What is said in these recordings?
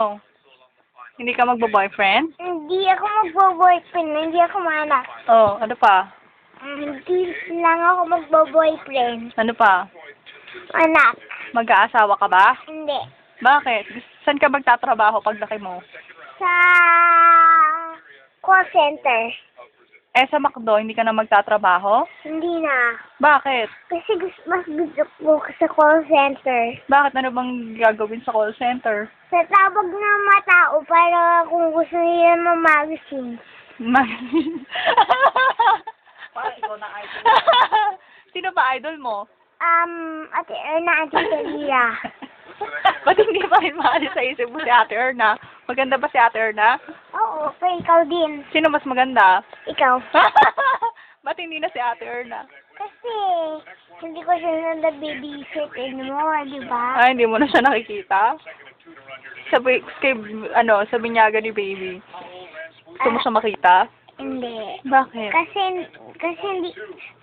Oh. Hindi ka magbo-boyfriend? Hindi ako magbo-boyfriend. Hindi ako manak. Oh, ano pa? Hindi lang ako magbo-boyfriend. Ano pa? Anak. Mag-aasawa ka ba? Hindi. Bakit? Saan ka magtatrabaho pag laki mo? Sa call center. Eh, sa McDo, hindi ka na magtatrabaho? Hindi na. Bakit? Kasi gusto, mas gusto ko sa call center. Bakit? Ano bang gagawin sa call center? Sa tawag ng mga tao para kung gusto nila mamagising. Magazine. Sino ba idol mo? Um, Ate Erna, Ate Talira. Ba't hindi pa rin maalis sa isip mo si Ate Erna? Maganda ba si Ate Erna? Oo, pero ikaw din. Sino mas maganda? Ikaw. Ba't hindi na si Ate Erna? Kasi, hindi ko siya nag-babysit anymore, di ba? Ay, hindi mo na siya nakikita? Sabi, kay, ano, sa binyaga ni baby. Gusto mo siya makita? Hindi. Bakit? Kasi, kasi hindi,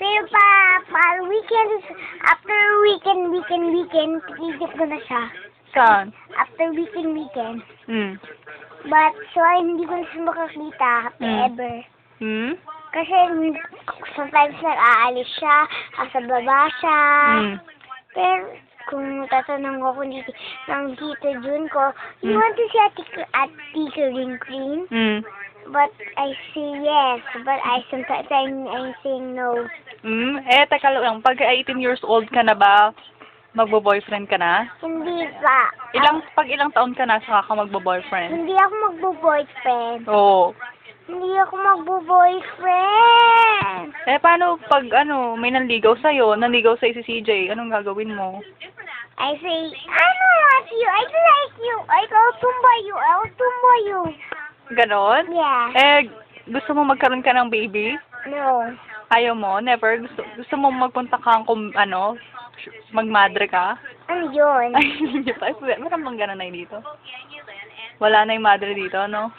pero pa, pa weekend, after weekend, weekend, weekend, titigip ko na siya. Saan? After weekend, weekend. Hmm. But, so, hindi ko na siya makakita, Mm. ever. Hmm? Kasi, sometimes nag-aalis siya, sa baba siya. Hmm. Pero, kung tatanong ko kung dito, ng tito Jun ko, you Mm. want to see Ate, Ate Green Green? Hmm. But I say yes, but I sometimes I'm, I'm saying no. Hmm? Eh, teka lang. Pag 18 years old ka na ba, magbo-boyfriend ka na? Hindi pa. Ilang, pag ilang taon ka na, saka ka magbo-boyfriend? Hindi ako magbo-boyfriend. Oo. Hindi ako magbo-boyfriend. Eh, paano pag, ano, may nanligaw sa'yo, nanligaw sa'yo si CJ, anong gagawin mo? I say, I don't like you. I don't like you. I will tumba you. I will tumba you. Ganon? Yeah. Eh, gusto mo magkaroon ka ng baby? No. Ayaw mo? Never? Gusto, gusto mo magpunta kang, kum, ano, magmadre ka? Ano yun? Ay, hindi pa. Meron bang ganun na dito? Wala na yung madre dito, no?